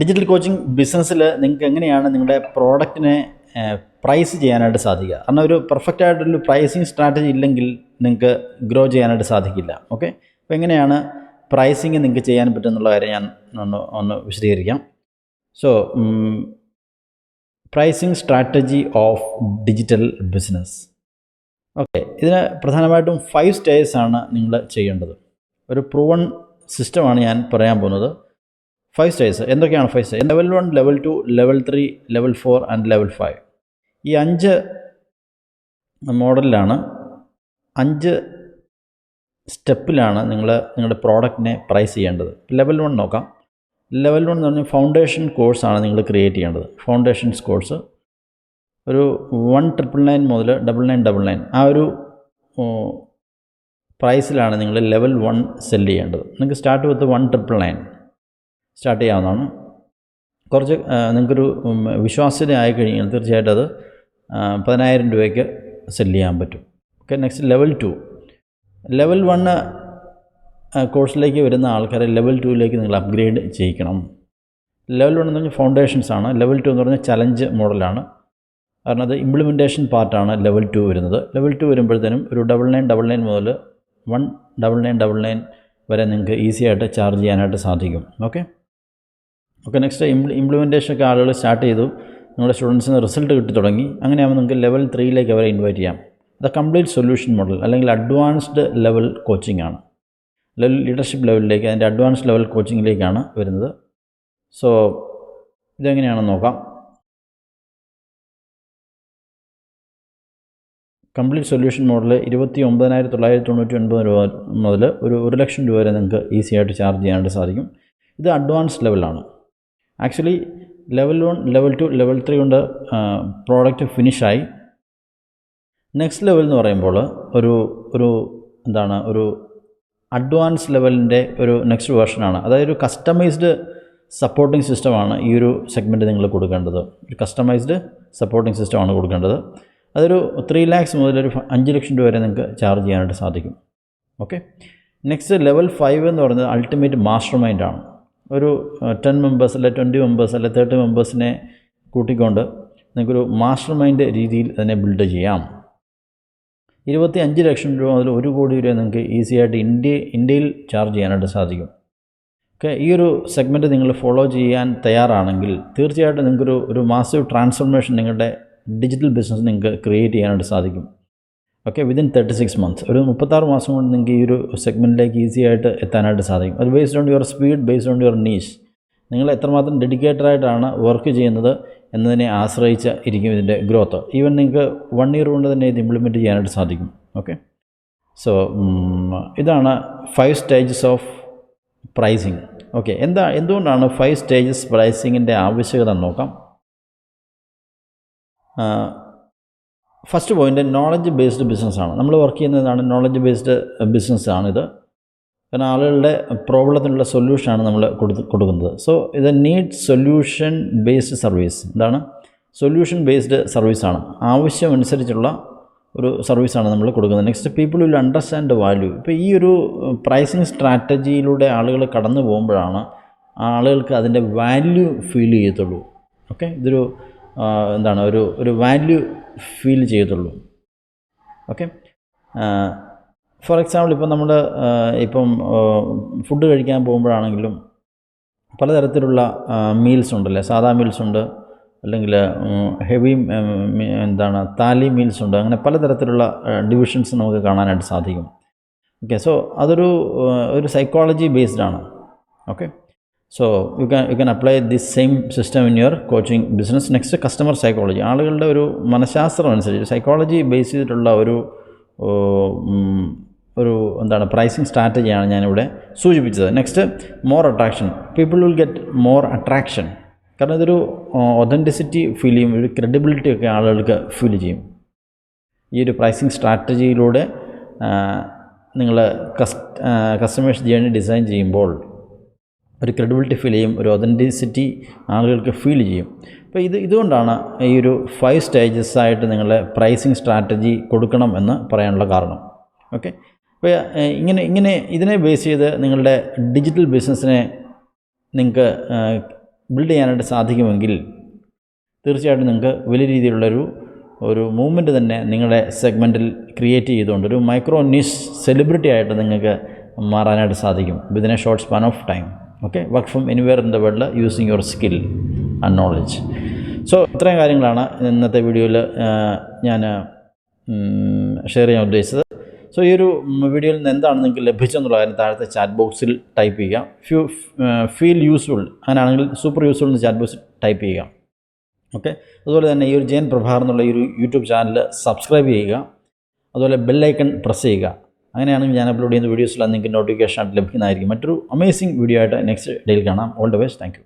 Digital coaching ബിസിനസ്സിൽ നിങ്ങൾക്ക് എങ്ങനെയാണ് നിങ്ങളുടെ പ്രോഡക്റ്റിനെ പ്രൈസ് ചെയ്യാനായിട്ട് സാധിക്കുക? കാരണം ഒരു പെർഫെക്റ്റ് ആയിട്ടൊരു പ്രൈസിങ് സ്ട്രാറ്റജി ഇല്ലെങ്കിൽ നിങ്ങൾക്ക് ഗ്രോ ചെയ്യാനായിട്ട് സാധിക്കില്ല. ഓക്കെ അപ്പോൾ എങ്ങനെയാണ് പ്രൈസിങ് നിങ്ങൾക്ക് ചെയ്യാൻ പറ്റുമെന്നുള്ള കാര്യം ഞാൻ ഒന്ന് ഒന്ന് വിശദീകരിക്കാം. So pricing strategy of digital business okay ഇതിന് പ്രധാനമായിട്ടും ഫൈവ് സ്റ്റേജസ് ആണ് നിങ്ങൾ ചെയ്യേണ്ടത്. ഒരു പ്രൂവൺ സിസ്റ്റമാണ് ഞാൻ പറയാൻ പോകുന്നത്. ഫൈവ് സ്റ്റേജസ് എന്തൊക്കെയാണ് five stage level one level two level three level four and level five ഈ അഞ്ച് മോഡലിലാണ് അഞ്ച് സ്റ്റെപ്പിലാണ് നിങ്ങൾ നിങ്ങളുടെ പ്രോഡക്റ്റിനെ പ്രൈസ് ചെയ്യേണ്ടത്. ലെവൽ വൺ നോക്കാം. ലെവൽ വൺ എന്ന് പറഞ്ഞാൽ ഫൗണ്ടേഷൻ കോഴ്സാണ് നിങ്ങൾ ക്രിയേറ്റ് ചെയ്യേണ്ടത്. ഫൗണ്ടേഷൻസ് കോഴ്സ് ഒരു വൺ ട്രിപ്പിൾ നയൻ മുതൽ ഡബിൾ നയൻ ഡബിൾ നയൻ ആ ഒരു പ്രൈസിലാണ് നിങ്ങൾ ലെവൽ വൺ സെൽ ചെയ്യേണ്ടത്. നിങ്ങൾക്ക് start with one triple nine start ചെയ്യാവുന്നതാണ്. കുറച്ച് നിങ്ങൾക്കൊരു വിശ്വാസ്യത ആയി കഴിഞ്ഞാൽ തീർച്ചയായിട്ടും അത് പതിനായിരം രൂപയ്ക്ക് സെല്ല് ചെയ്യാൻ പറ്റും. Okay next level two. Level one കോഴ്സിലേക്ക് വരുന്ന ആൾക്കാരെ ലെവൽ ടുവിലേക്ക് നിങ്ങൾ അപ്ഗ്രേഡ് ചെയ്യിക്കണം. ലെവൽ വൺ എന്ന് പറഞ്ഞാൽ ഫൗണ്ടേഷൻസ് ആണ്. ലെവൽ ടു എന്ന് പറഞ്ഞാൽ ചലഞ്ച് മോഡലാണ്. കാരണം അത് ഇംപ്ലിമെന്റേഷൻ പാർട്ടാണ് ലെവൽ ടു വരുന്നത്. ലെവൽ ടു വരുമ്പോഴത്തേനും ഒരു ഡബിൾ നയൻ ഡബിൾ നയൻ മുതൽ one double nine double nine വരെ നിങ്ങൾക്ക് ഈസി ആയിട്ട് ചാർജ് ചെയ്യാനായിട്ട് സാധിക്കും. ഓക്കെ? ഓക്കെ നെക്സ്റ്റ് ഇംപ്ലി ഇംപ്ലിമെന്റേഷനൊക്കെ ആളുകൾ സ്റ്റാർട്ട് ചെയ്തു. നിങ്ങളുടെ സ്റ്റുഡൻസിന് റിസൾട്ട് കിട്ടി തുടങ്ങി. അങ്ങനെയാകുമ്പോൾ നിങ്ങൾക്ക് ലെവൽ ത്രീയിലേക്ക് അവരെ ഇൻവൈറ്റ് ചെയ്യാം. അത് കംപ്ലീറ്റ് സൊല്യൂഷൻ മോഡൽ അല്ലെങ്കിൽ അഡ്വാൻസ്ഡ് ലെവൽ കോച്ചിങ് ആണ്. ലെവൽ ലീഡർഷിപ്പ് ലെവലിലേക്ക് അതിന്റെ അഡ്വാൻസ്ഡ് ലെവൽ കോച്ചിങ്ങിലേക്കാണ് വരുന്നത്. സോ ഇതെങ്ങനെയാണെന്ന് നോക്കാം. കംപ്ലീറ്റ് സൊല്യൂഷൻ മോഡൽ ഇരുപത്തി ഒമ്പതിനായിരത്തി തൊള്ളായിരത്തി തൊണ്ണൂറ്റി ഒൻപത് രൂപ മുതൽ ഒരു ഒരു ലക്ഷം രൂപ വരെ നിങ്ങൾക്ക് ഈസിയായിട്ട് ചാർജ് ചെയ്യാനായിട്ട് സാധിക്കും. ഇത് അഡ്വാൻസ്ഡ് ലെവലാണ് actually level one level two level three കൊണ്ട് പ്രോഡക്റ്റ് ഫിനിഷായി നെക്സ്റ്റ് ലെവൽ എന്ന് പറയുമ്പോൾ ഒരു ഒരു എന്താണ് ഒരു അഡ്വാൻസ് ലെവലിന്റെ ഒരു നെക്സ്റ്റ് വേർഷനാണ് അതായത് ഒരു കസ്റ്റമൈസ്ഡ് സപ്പോർട്ടിംഗ് സിസ്റ്റമാണ് ഈ ഒരു സെഗ്മെന്റ് നിങ്ങൾ കൊടുക്കേണ്ടത്. ഒരു കസ്റ്റമൈസ്ഡ് സപ്പോർട്ടിംഗ് സിസ്റ്റമാണ് കൊടുക്കേണ്ടത്. അതൊരു ത്രീ ലാക്സ് മുതൽ ഒരു അഞ്ച് ലക്ഷം രൂപ വരെ നിങ്ങൾക്ക് ചാർജ് ചെയ്യാനായിട്ട് സാധിക്കും. ഓക്കെ നെക്സ്റ്റ് ലെവൽ ഫൈവ് എന്ന് പറയുന്നത് അൾട്ടിമേറ്റ് മാസ്റ്റർ മൈൻഡാണ് ഒരു ടെൻ മെമ്പേഴ്സ് അല്ലെ ട്വന്റി മെമ്പേഴ്സ് അല്ലെ തേർട്ടി മെമ്പേഴ്സിനെ കൂട്ടിക്കൊണ്ട് നിങ്ങൾക്കൊരു മാസ്റ്റർ മൈൻഡ് രീതിയിൽ അതിനെ ബിൽഡ് ചെയ്യാം. ഇരുപത്തി അഞ്ച് ലക്ഷം രൂപ മുതൽ ഒരു കോടി രൂപ നിങ്ങൾക്ക് ഈസി ആയിട്ട് ഇന്ത്യ ഇന്ത്യയിൽ ചാർജ് ചെയ്യാനായിട്ട് സാധിക്കും. ഓക്കെ ഈ ഒരു സെഗ്മെന്റ് നിങ്ങൾ ഫോളോ ചെയ്യാൻ തയ്യാറാണെങ്കിൽ തീർച്ചയായിട്ടും നിങ്ങൾക്കൊരു ഒരു മാസീവ് ട്രാൻസ്ഫോർമേഷൻ നിങ്ങളുടെ ഡിജിറ്റൽ ബിസിനസ് നിങ്ങൾക്ക് ക്രിയേറ്റ് ചെയ്യാനായിട്ട് സാധിക്കും. Okay within thirty six months ഒരു മുപ്പത്താറ് മാസം കൊണ്ട് നിങ്ങൾക്ക് ഈ ഒരു സെഗ്മെന്റിലേക്ക് ഈസി ആയിട്ട് എത്താനായിട്ട് സാധിക്കും. അത് based on your speed based on your niche നിങ്ങൾ എത്രമാത്രം ഡെഡിക്കേറ്റഡ് ആയിട്ടാണ് വർക്ക് ചെയ്യുന്നത് എന്നതിനെ ആശ്രയിച്ച് ഇരിക്കും ഇതിന്റെ ഗ്രോത്ത് ഈവൻ നിങ്ങൾക്ക് വൺ ഇയർ കൊണ്ട് തന്നെ ഇത് ഇംപ്ലിമെന്റ് ചെയ്യാനായിട്ട് സാധിക്കും. ഓക്കെ സോ ഇതാണ് five stages of pricing okay എന്താ എന്തുകൊണ്ടാണ് ഫൈവ് സ്റ്റേജസ് പ്രൈസിങ്ങിന്റെ ആവശ്യകത നോക്കാം? ഫസ്റ്റ് പോയിന്റ് നോളജ് ബേസ്ഡ് ബിസിനസ്സാണ് നമ്മൾ വർക്ക് ചെയ്യുന്നതാണ് നോളജ് ബേസ്ഡ് ബിസിനസ്സാണിത് കാരണം ആളുകളുടെ പ്രോബ്ലത്തിനുള്ള സൊല്യൂഷനാണ് നമ്മൾ കൊടുത്ത് കൊടുക്കുന്നത്. സോ ഇത് നീഡ് സൊല്യൂഷൻ ബേസ്ഡ് സർവീസ് എന്താണ് സൊല്യൂഷൻ ബേസ്ഡ് സർവീസാണ് ആവശ്യമനുസരിച്ചുള്ള ഒരു സർവീസാണ് നമ്മൾ കൊടുക്കുന്നത്. Next people will understand value ഇപ്പോൾ ഈ ഒരു പ്രൈസിങ് സ്ട്രാറ്റജിയിലൂടെ ആളുകൾ കടന്നു പോകുമ്പോഴാണ് ആളുകൾക്ക് അതിന്റെ വാല്യൂ ഫീൽ ചെയ്യത്തുള്ളൂ. ഓക്കെ ഇതൊരു എന്താണ് ഒരു ഒരു വാല്യൂ ഫീൽ ചെയ്യത്തുള്ളൂ. ഓക്കെ ഫോർ എക്സാമ്പിൾ ഇപ്പം നമ്മൾ ഇപ്പം ഫുഡ് കഴിക്കാൻ പോകുമ്പോഴാണെങ്കിലും പലതരത്തിലുള്ള മീൽസ് ഉണ്ടല്ലേ? സാധാ മീൽസ് ഉണ്ട് അല്ലെങ്കിൽ ഹെവി എന്താണ് താലി മീൽസ് ഉണ്ട് അങ്ങനെ പലതരത്തിലുള്ള ഡിവിഷൻസ് നമുക്ക് കാണാനായിട്ട് സാധിക്കും. ഓക്കെ സോ അതൊരു ഒരു സൈക്കോളജി ബേസ്ഡ് ആണ്. Okay so you can you can apply this same system in your coaching business next customer psychology ആളുകളുടെ ഒരു മനഃശാസ്ത്രം അനുസരിച്ച് സൈക്കോളജി ബേസ് ചെയ്തിട്ടുള്ള ഒരു ഒരു എന്താണ് പ്രൈസിങ് സ്ട്രാറ്റജിയാണ് ഞാനിവിടെ സൂചിപ്പിച്ചത്. Next more attraction people will get more attraction കാരണം ഇതൊരു ഒതന്റിസിറ്റി ഫീൽ ചെയ്യും ഒരു ക്രെഡിബിലിറ്റി ഒക്കെ ആളുകൾക്ക് ഫീൽ ചെയ്യും. ഈ ഒരു പ്രൈസിങ് സ്ട്രാറ്റജിയിലൂടെ നിങ്ങൾ കസ് കസ്റ്റമേഴ്സ് ജേണി ഡിസൈൻ ചെയ്യുമ്പോൾ ഒരു ക്രെഡിബിലിറ്റി ഫീൽ ചെയ്യും ഒരു ഒതന്റിസിറ്റി ആളുകൾക്ക് ഫീൽ ചെയ്യും. അപ്പോൾ ഇത് ഇതുകൊണ്ടാണ് ഈ ഒരു ഫൈവ് സ്റ്റേജസ് ആയിട്ട് നിങ്ങളെ പ്രൈസിങ് സ്ട്രാറ്റജി കൊടുക്കണം എന്ന് പറയാനുള്ള കാരണം. ഓക്കെ അപ്പോൾ ഇങ്ങനെ ഇങ്ങനെ ഇതിനെ ബേസ് ചെയ്ത് നിങ്ങളുടെ ഡിജിറ്റൽ ബിസിനസ്സിനെ നിങ്ങൾക്ക് ബിൽഡ് ചെയ്യാനായിട്ട് സാധിക്കുമെങ്കിൽ തീർച്ചയായിട്ടും നിങ്ങൾക്ക് വലിയ രീതിയിലുള്ളൊരു ഒരു മൂവ്മെന്റ് തന്നെ നിങ്ങളുടെ സെഗ്മെന്റിൽ ക്രിയേറ്റ് ചെയ്തുകൊണ്ട് ഒരു മൈക്രോ ന്യൂസ് സെലിബ്രിറ്റി ആയിട്ട് നിങ്ങൾക്ക് മാറാനായിട്ട് സാധിക്കും. Within a short span of time okay work from anywhere in the world using your skill and knowledge so ഇത്രയും കാര്യങ്ങളാണ് ഇന്നത്തെ വീഡിയോയിൽ ഞാൻ ഷെയർ ചെയ്യാൻ ഉദ്ദേശിച്ചത്. സോ ഈ ഒരു വീഡിയോയിൽ നിന്ന് എന്താണ് നിങ്ങൾക്ക് ലഭിച്ചെന്നുള്ള കാര്യം താഴത്തെ ചാറ്റ് ബോക്സിൽ ടൈപ്പ് ചെയ്യുക. ഫ്യൂ ഫീൽ യൂസ്ഫുൾ അങ്ങനെയാണെങ്കിൽ സൂപ്പർ യൂസ്ഫുൾ എന്ന് ചാറ്റ് ബോക്സിൽ ടൈപ്പ് ചെയ്യുക. ഓക്കെ അതുപോലെ തന്നെ ഈ ഒരു ജയൻ പ്രഭാർ എന്നുള്ള ഈ ഒരു യൂട്യൂബ് ചാനൽ സബ്സ്ക്രൈബ് ചെയ്യുക. അതുപോലെ ബെല്ലൈക്കൺ പ്രസ് ചെയ്യുക. അങ്ങനെയാണെങ്കിൽ ഞാൻ അപ്ലോഡ് ചെയ്യുന്ന വീഡിയോസിൽ നിങ്ങൾക്ക് നോട്ടിഫിക്കേഷൻ ആയിട്ട് ലഭിക്കുന്നതായിരിക്കും. മറ്റൊരു അമേസിംഗ് വീഡിയോ ആയിട്ട് നെക്സ്റ്റ് ഡേയിൽ കാണാം. All the best thank